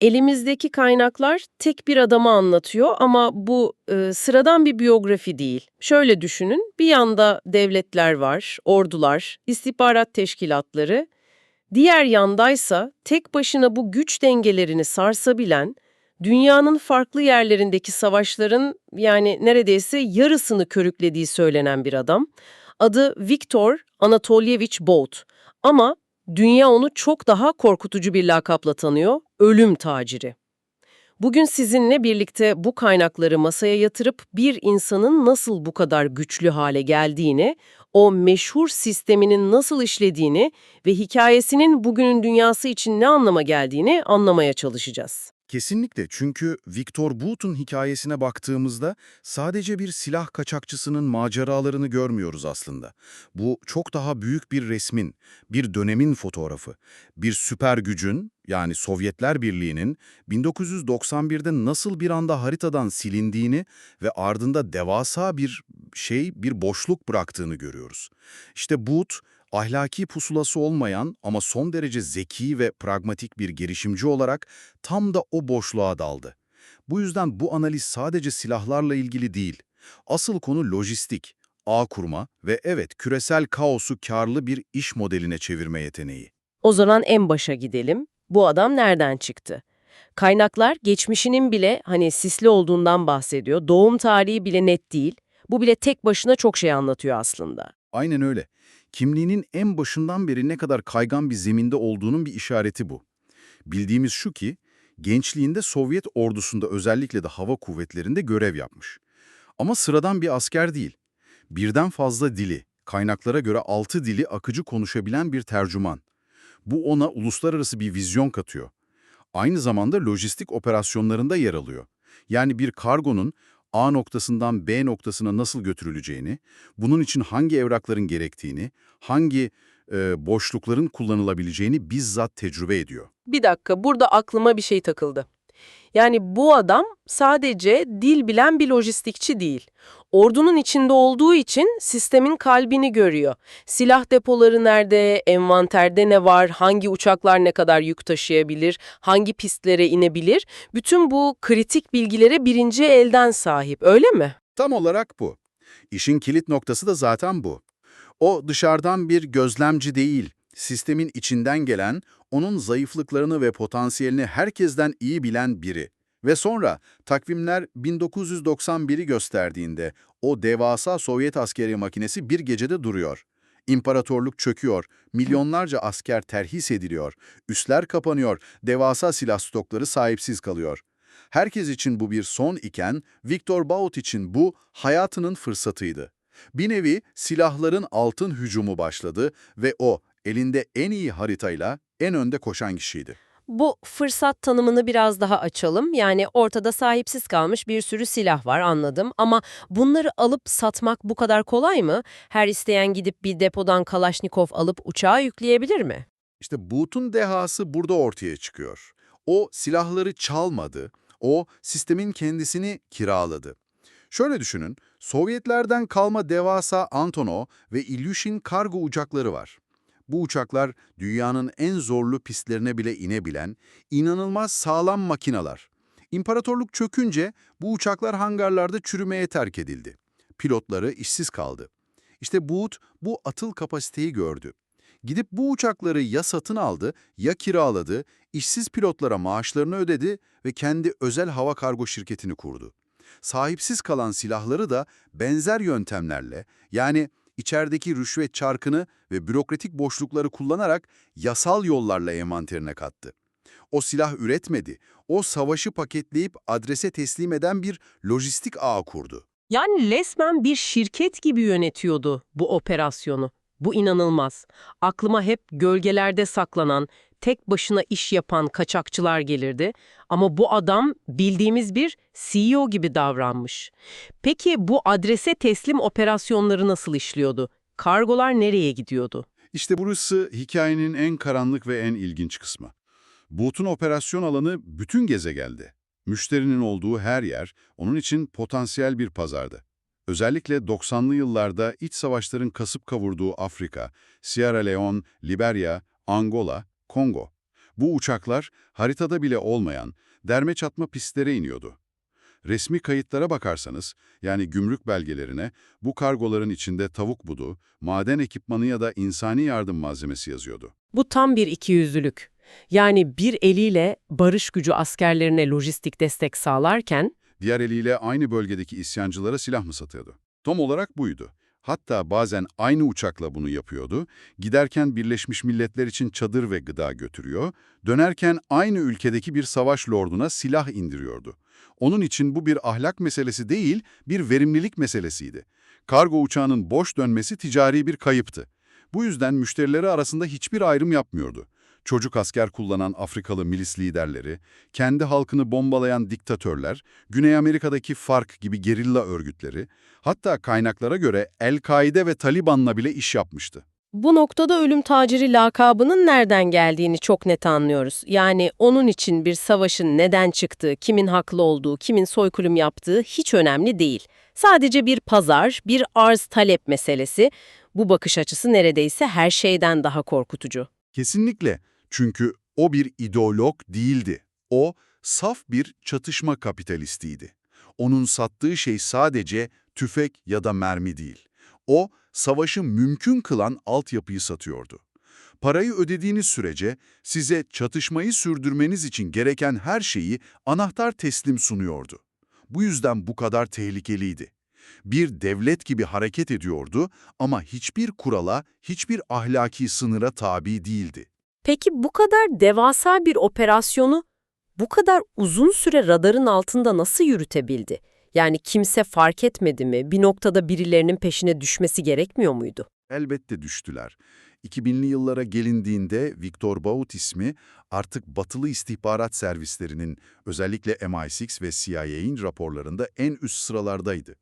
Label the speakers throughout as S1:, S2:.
S1: Elimizdeki kaynaklar tek bir adamı anlatıyor ama bu e, sıradan bir biyografi değil. Şöyle düşünün, bir yanda devletler var, ordular, istihbarat teşkilatları. Diğer yandaysa tek başına bu güç dengelerini sarsabilen, dünyanın farklı yerlerindeki savaşların yani neredeyse yarısını körüklediği söylenen bir adam. Adı Viktor Anatolyevich Bolt ama dünya onu çok daha korkutucu bir lakapla tanıyor, ölüm taciri. Bugün sizinle birlikte bu kaynakları masaya yatırıp bir insanın nasıl bu kadar güçlü hale geldiğini, o meşhur sisteminin nasıl işlediğini ve hikayesinin bugünün dünyası için ne anlama geldiğini anlamaya çalışacağız.
S2: Kesinlikle çünkü Victor Boot'un hikayesine baktığımızda sadece bir silah kaçakçısının maceralarını görmüyoruz aslında. Bu çok daha büyük bir resmin, bir dönemin fotoğrafı. Bir süper gücün yani Sovyetler Birliği'nin 1991'de nasıl bir anda haritadan silindiğini ve ardında devasa bir şey, bir boşluk bıraktığını görüyoruz. İşte Boot ahlaki pusulası olmayan ama son derece zeki ve pragmatik bir girişimci olarak tam da o boşluğa daldı. Bu yüzden bu analiz sadece silahlarla ilgili değil. Asıl konu lojistik, ağ kurma ve evet küresel kaosu karlı bir iş modeline çevirme yeteneği.
S1: O zaman en başa gidelim. Bu adam nereden çıktı? Kaynaklar geçmişinin bile hani sisli olduğundan bahsediyor. Doğum tarihi bile net değil. Bu bile tek başına çok şey anlatıyor aslında.
S2: Aynen öyle. Kimliğinin en başından beri ne kadar kaygan bir zeminde olduğunun bir işareti bu. Bildiğimiz şu ki, gençliğinde Sovyet ordusunda özellikle de hava kuvvetlerinde görev yapmış. Ama sıradan bir asker değil. Birden fazla dili, kaynaklara göre altı dili akıcı konuşabilen bir tercüman. Bu ona uluslararası bir vizyon katıyor. Aynı zamanda lojistik operasyonlarında yer alıyor. Yani bir kargonun A noktasından B noktasına nasıl götürüleceğini, bunun için hangi evrakların gerektiğini, hangi e, boşlukların kullanılabileceğini bizzat tecrübe ediyor.
S1: Bir dakika, burada aklıma bir şey takıldı. Yani bu adam sadece dil bilen bir lojistikçi değil. Ordunun içinde olduğu için sistemin kalbini görüyor. Silah depoları nerede, envanterde ne var, hangi uçaklar ne kadar yük taşıyabilir, hangi pistlere inebilir, bütün bu kritik bilgilere birinci elden sahip, öyle mi?
S2: Tam olarak bu. İşin kilit noktası da zaten bu. O dışarıdan bir gözlemci değil, sistemin içinden gelen, onun zayıflıklarını ve potansiyelini herkesten iyi bilen biri. Ve sonra takvimler 1991'i gösterdiğinde o devasa Sovyet askeri makinesi bir gecede duruyor. İmparatorluk çöküyor, milyonlarca asker terhis ediliyor, üsler kapanıyor, devasa silah stokları sahipsiz kalıyor. Herkes için bu bir son iken, Viktor Baut için bu hayatının fırsatıydı. Bir nevi silahların altın hücumu başladı ve o elinde en iyi haritayla en önde koşan kişiydi.
S1: Bu fırsat tanımını biraz daha açalım. Yani ortada sahipsiz kalmış bir sürü silah var anladım ama bunları alıp satmak bu kadar kolay mı? Her isteyen gidip bir depodan Kalaşnikov alıp uçağa yükleyebilir mi?
S2: İşte Boot'un dehası burada ortaya çıkıyor. O silahları çalmadı, o sistemin kendisini kiraladı. Şöyle düşünün, Sovyetlerden kalma devasa Antonov ve Ilyushin kargo uçakları var. Bu uçaklar dünyanın en zorlu pistlerine bile inebilen inanılmaz sağlam makinalar. İmparatorluk çökünce bu uçaklar hangarlarda çürümeye terk edildi. Pilotları işsiz kaldı. İşte Boot bu atıl kapasiteyi gördü. Gidip bu uçakları ya satın aldı ya kiraladı, işsiz pilotlara maaşlarını ödedi ve kendi özel hava kargo şirketini kurdu. Sahipsiz kalan silahları da benzer yöntemlerle yani içerideki rüşvet çarkını ve bürokratik boşlukları kullanarak yasal yollarla envanterine kattı. O silah üretmedi, o savaşı paketleyip adrese teslim eden bir lojistik ağ kurdu.
S1: Yani resmen bir şirket gibi yönetiyordu bu operasyonu. Bu inanılmaz. Aklıma hep gölgelerde saklanan, tek başına iş yapan kaçakçılar gelirdi. Ama bu adam bildiğimiz bir CEO gibi davranmış. Peki bu adrese teslim operasyonları nasıl işliyordu? Kargolar nereye gidiyordu?
S2: İşte burası hikayenin en karanlık ve en ilginç kısmı. Boot'un operasyon alanı bütün gezegende. Müşterinin olduğu her yer onun için potansiyel bir pazardı. Özellikle 90'lı yıllarda iç savaşların kasıp kavurduğu Afrika, Sierra Leone, Liberya, Angola, Kongo. Bu uçaklar haritada bile olmayan derme çatma pistlere iniyordu. Resmi kayıtlara bakarsanız, yani gümrük belgelerine bu kargoların içinde tavuk budu, maden ekipmanı ya da insani yardım malzemesi yazıyordu.
S1: Bu tam bir ikiyüzlülük. Yani bir eliyle barış gücü askerlerine lojistik destek sağlarken,
S2: Diğer eliyle aynı bölgedeki isyancılara silah mı satıyordu? Tam olarak buydu. Hatta bazen aynı uçakla bunu yapıyordu. Giderken Birleşmiş Milletler için çadır ve gıda götürüyor. Dönerken aynı ülkedeki bir savaş lorduna silah indiriyordu. Onun için bu bir ahlak meselesi değil, bir verimlilik meselesiydi. Kargo uçağının boş dönmesi ticari bir kayıptı. Bu yüzden müşterileri arasında hiçbir ayrım yapmıyordu. Çocuk asker kullanan Afrikalı milis liderleri, kendi halkını bombalayan diktatörler, Güney Amerika'daki FARC gibi gerilla örgütleri, hatta kaynaklara göre El-Kaide ve Taliban'la bile iş yapmıştı.
S1: Bu noktada ölüm taciri lakabının nereden geldiğini çok net anlıyoruz. Yani onun için bir savaşın neden çıktığı, kimin haklı olduğu, kimin soykırım yaptığı hiç önemli değil. Sadece bir pazar, bir arz-talep meselesi. Bu bakış açısı neredeyse her şeyden daha korkutucu.
S2: Kesinlikle. Çünkü o bir ideolog değildi. O, saf bir çatışma kapitalistiydi. Onun sattığı şey sadece tüfek ya da mermi değil. O, savaşı mümkün kılan altyapıyı satıyordu. Parayı ödediğiniz sürece size çatışmayı sürdürmeniz için gereken her şeyi anahtar teslim sunuyordu. Bu yüzden bu kadar tehlikeliydi. Bir devlet gibi hareket ediyordu ama hiçbir kurala, hiçbir ahlaki sınıra tabi değildi.
S1: Peki bu kadar devasa bir operasyonu bu kadar uzun süre radarın altında nasıl yürütebildi? Yani kimse fark etmedi mi? Bir noktada birilerinin peşine düşmesi gerekmiyor muydu?
S2: Elbette düştüler. 2000'li yıllara gelindiğinde Victor Baut ismi artık batılı istihbarat servislerinin özellikle MI6 ve CIA'in raporlarında en üst sıralardaydı.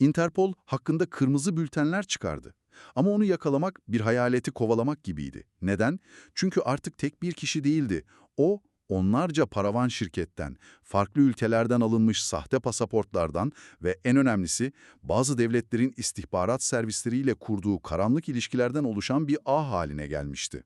S2: Interpol hakkında kırmızı bültenler çıkardı. Ama onu yakalamak bir hayaleti kovalamak gibiydi. Neden? Çünkü artık tek bir kişi değildi. O, onlarca paravan şirketten, farklı ülkelerden alınmış sahte pasaportlardan ve en önemlisi bazı devletlerin istihbarat servisleriyle kurduğu karanlık ilişkilerden oluşan bir ağ haline gelmişti.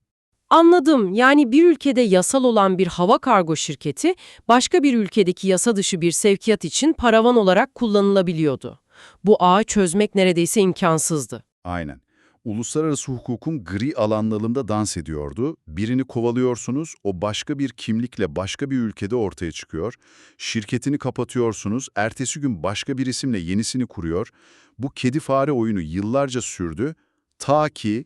S1: Anladım. Yani bir ülkede yasal olan bir hava kargo şirketi başka bir ülkedeki yasa dışı bir sevkiyat için paravan olarak kullanılabiliyordu. Bu ağı çözmek neredeyse imkansızdı.
S2: Aynen. Uluslararası hukukun gri alanlarında dans ediyordu. Birini kovalıyorsunuz, o başka bir kimlikle başka bir ülkede ortaya çıkıyor. Şirketini kapatıyorsunuz, ertesi gün başka bir isimle yenisini kuruyor. Bu kedi fare oyunu yıllarca sürdü. Ta ki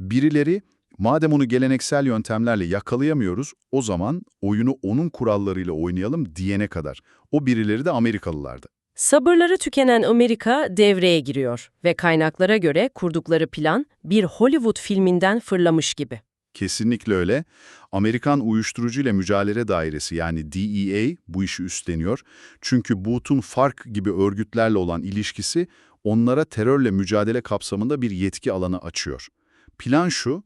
S2: birileri, madem onu geleneksel yöntemlerle yakalayamıyoruz, o zaman oyunu onun kurallarıyla oynayalım diyene kadar. O birileri de Amerikalılardı.
S1: Sabırları tükenen Amerika devreye giriyor ve kaynaklara göre kurdukları plan bir Hollywood filminden fırlamış gibi.
S2: Kesinlikle öyle. Amerikan Uyuşturucuyla Mücadele Dairesi yani DEA bu işi üstleniyor. Çünkü Booth'un FARC gibi örgütlerle olan ilişkisi onlara terörle mücadele kapsamında bir yetki alanı açıyor. Plan şu,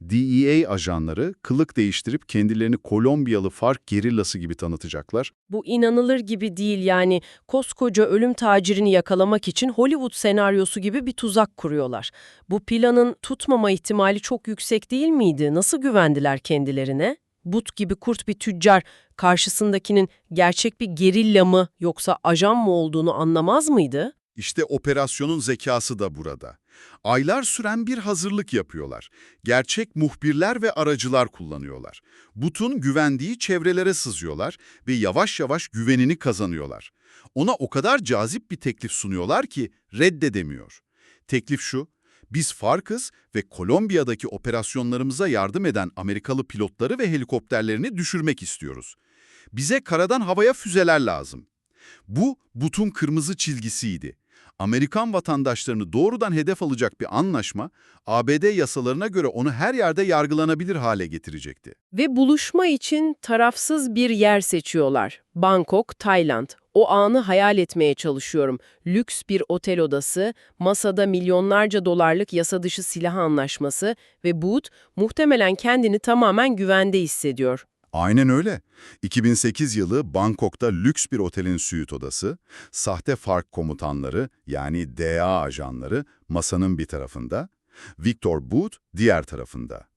S2: DEA ajanları kılık değiştirip kendilerini Kolombiyalı FARC gerillası gibi tanıtacaklar.
S1: Bu inanılır gibi değil yani koskoca ölüm tacirini yakalamak için Hollywood senaryosu gibi bir tuzak kuruyorlar. Bu planın tutmama ihtimali çok yüksek değil miydi? Nasıl güvendiler kendilerine? But gibi kurt bir tüccar karşısındakinin gerçek bir gerilla mı yoksa ajan mı olduğunu anlamaz mıydı?
S2: İşte operasyonun zekası da burada. Aylar süren bir hazırlık yapıyorlar. Gerçek muhbirler ve aracılar kullanıyorlar. But'un güvendiği çevrelere sızıyorlar ve yavaş yavaş güvenini kazanıyorlar. Ona o kadar cazip bir teklif sunuyorlar ki reddedemiyor. Teklif şu, biz Farkız ve Kolombiya'daki operasyonlarımıza yardım eden Amerikalı pilotları ve helikopterlerini düşürmek istiyoruz. Bize karadan havaya füzeler lazım. Bu, But'un kırmızı çizgisiydi. Amerikan vatandaşlarını doğrudan hedef alacak bir anlaşma, ABD yasalarına göre onu her yerde yargılanabilir hale getirecekti.
S1: Ve buluşma için tarafsız bir yer seçiyorlar. Bangkok, Tayland. O anı hayal etmeye çalışıyorum. Lüks bir otel odası, masada milyonlarca dolarlık yasa dışı silah anlaşması ve Booth muhtemelen kendini tamamen güvende hissediyor.
S2: Aynen öyle. 2008 yılı Bangkok'ta lüks bir otelin süit odası, sahte fark komutanları yani DA ajanları masanın bir tarafında, Victor Booth diğer tarafında.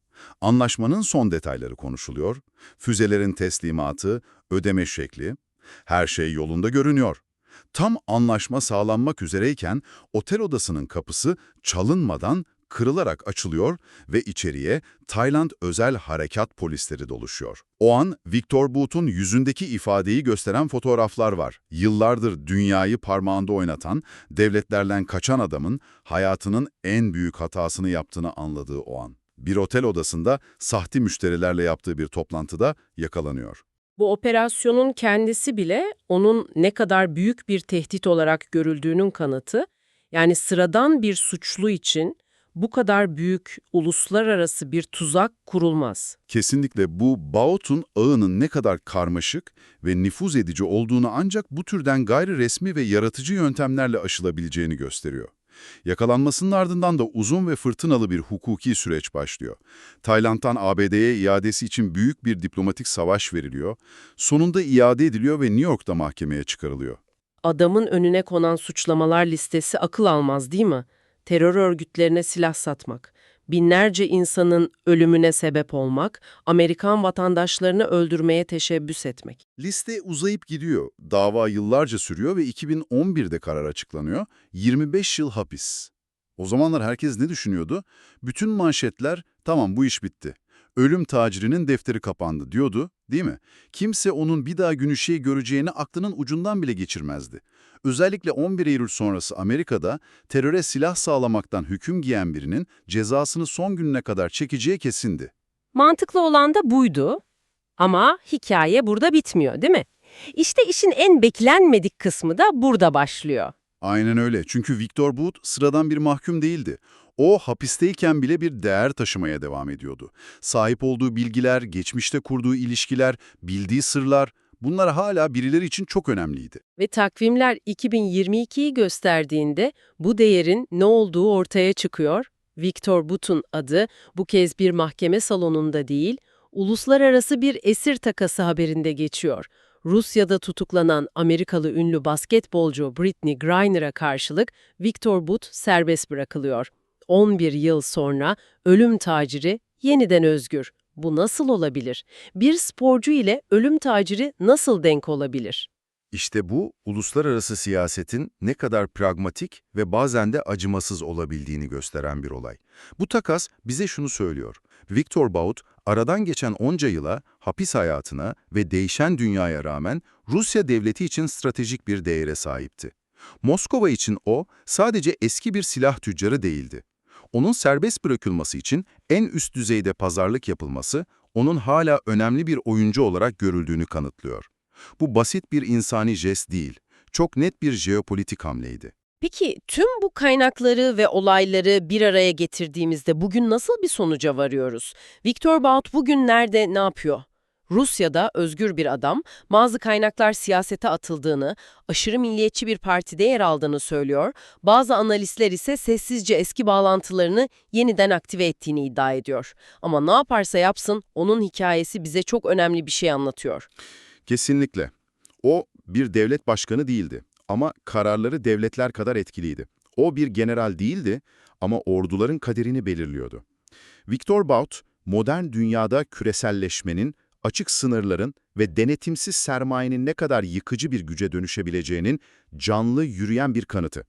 S2: Anlaşmanın son detayları konuşuluyor, füzelerin teslimatı, ödeme şekli, her şey yolunda görünüyor. Tam anlaşma sağlanmak üzereyken otel odasının kapısı çalınmadan kırılarak açılıyor ve içeriye Tayland özel harekat polisleri doluşuyor. O an Victor Boot'un yüzündeki ifadeyi gösteren fotoğraflar var. Yıllardır dünyayı parmağında oynatan, devletlerden kaçan adamın hayatının en büyük hatasını yaptığını anladığı o an. Bir otel odasında sahte müşterilerle yaptığı bir toplantıda yakalanıyor.
S1: Bu operasyonun kendisi bile onun ne kadar büyük bir tehdit olarak görüldüğünün kanıtı. Yani sıradan bir suçlu için bu kadar büyük uluslararası bir tuzak kurulmaz.
S2: Kesinlikle bu Baot'un ağının ne kadar karmaşık ve nüfuz edici olduğunu ancak bu türden gayri resmi ve yaratıcı yöntemlerle aşılabileceğini gösteriyor. Yakalanmasının ardından da uzun ve fırtınalı bir hukuki süreç başlıyor. Tayland'dan ABD'ye iadesi için büyük bir diplomatik savaş veriliyor. Sonunda iade ediliyor ve New York'ta mahkemeye çıkarılıyor.
S1: Adamın önüne konan suçlamalar listesi akıl almaz değil mi? Terör örgütlerine silah satmak, binlerce insanın ölümüne sebep olmak, Amerikan vatandaşlarını öldürmeye teşebbüs etmek.
S2: Liste uzayıp gidiyor. Dava yıllarca sürüyor ve 2011'de karar açıklanıyor. 25 yıl hapis. O zamanlar herkes ne düşünüyordu? Bütün manşetler tamam bu iş bitti. Ölüm tacirinin defteri kapandı diyordu, değil mi? Kimse onun bir daha gün göreceğini aklının ucundan bile geçirmezdi. Özellikle 11 Eylül sonrası Amerika'da teröre silah sağlamaktan hüküm giyen birinin cezasını son gününe kadar çekeceği kesindi.
S3: Mantıklı olan da buydu. Ama hikaye burada bitmiyor değil mi? İşte işin en beklenmedik kısmı da burada başlıyor.
S2: Aynen öyle. Çünkü Victor Boot sıradan bir mahkum değildi. O hapisteyken bile bir değer taşımaya devam ediyordu. Sahip olduğu bilgiler, geçmişte kurduğu ilişkiler, bildiği sırlar bunlar hala birileri için çok önemliydi.
S1: Ve takvimler 2022'yi gösterdiğinde bu değerin ne olduğu ortaya çıkıyor. Victor Boot'un adı bu kez bir mahkeme salonunda değil, uluslararası bir esir takası haberinde geçiyor. Rusya'da tutuklanan Amerikalı ünlü basketbolcu Britney Griner'a karşılık Victor Boot serbest bırakılıyor. 11 yıl sonra ölüm taciri yeniden özgür. Bu nasıl olabilir? Bir sporcu ile ölüm taciri nasıl denk olabilir?
S4: İşte bu, uluslararası siyasetin ne kadar pragmatik ve bazen de acımasız olabildiğini gösteren bir olay. Bu takas bize şunu söylüyor. Victor Bout, aradan geçen onca yıla, hapis hayatına ve değişen dünyaya rağmen Rusya devleti için stratejik bir değere sahipti. Moskova için o, sadece eski bir silah tüccarı değildi. Onun serbest bırakılması için en üst düzeyde pazarlık yapılması, onun hala önemli bir oyuncu olarak görüldüğünü kanıtlıyor. Bu basit bir insani jest değil, çok net bir jeopolitik hamleydi.
S1: Peki tüm bu kaynakları ve olayları bir araya getirdiğimizde bugün nasıl bir sonuca varıyoruz? Viktor Bout bugün nerede, ne yapıyor? Rusya'da özgür bir adam, bazı kaynaklar siyasete atıldığını, aşırı milliyetçi bir partide yer aldığını söylüyor, bazı analistler ise sessizce eski bağlantılarını yeniden aktive ettiğini iddia ediyor. Ama ne yaparsa yapsın, onun hikayesi bize çok önemli bir şey anlatıyor.
S2: Kesinlikle. O bir devlet başkanı değildi ama kararları devletler kadar etkiliydi. O bir general değildi ama orduların kaderini belirliyordu. Victor Bout, modern dünyada küreselleşmenin, açık sınırların ve denetimsiz sermayenin ne kadar yıkıcı bir güce dönüşebileceğinin canlı yürüyen bir kanıtı.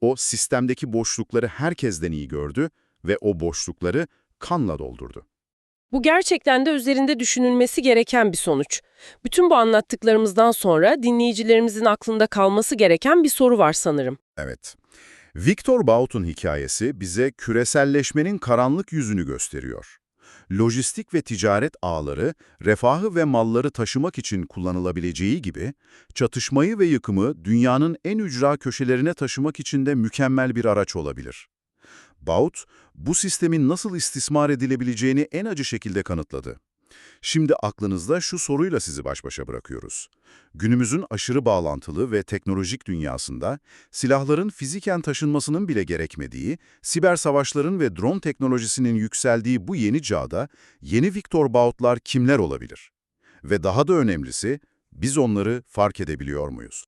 S2: O sistemdeki boşlukları herkesten iyi gördü ve o boşlukları kanla doldurdu.
S1: Bu gerçekten de üzerinde düşünülmesi gereken bir sonuç. Bütün bu anlattıklarımızdan sonra dinleyicilerimizin aklında kalması gereken bir soru var sanırım.
S2: Evet. Victor Bout'un hikayesi bize küreselleşmenin karanlık yüzünü gösteriyor. Lojistik ve ticaret ağları, refahı ve malları taşımak için kullanılabileceği gibi, çatışmayı ve yıkımı dünyanın en ücra köşelerine taşımak için de mükemmel bir araç olabilir. Bout, bu sistemin nasıl istismar edilebileceğini en acı şekilde kanıtladı. Şimdi aklınızda şu soruyla sizi baş başa bırakıyoruz. Günümüzün aşırı bağlantılı ve teknolojik dünyasında silahların fiziken taşınmasının bile gerekmediği, siber savaşların ve drone teknolojisinin yükseldiği bu yeni çağda yeni Victor Bout'lar kimler olabilir? Ve daha da önemlisi, biz onları fark edebiliyor muyuz?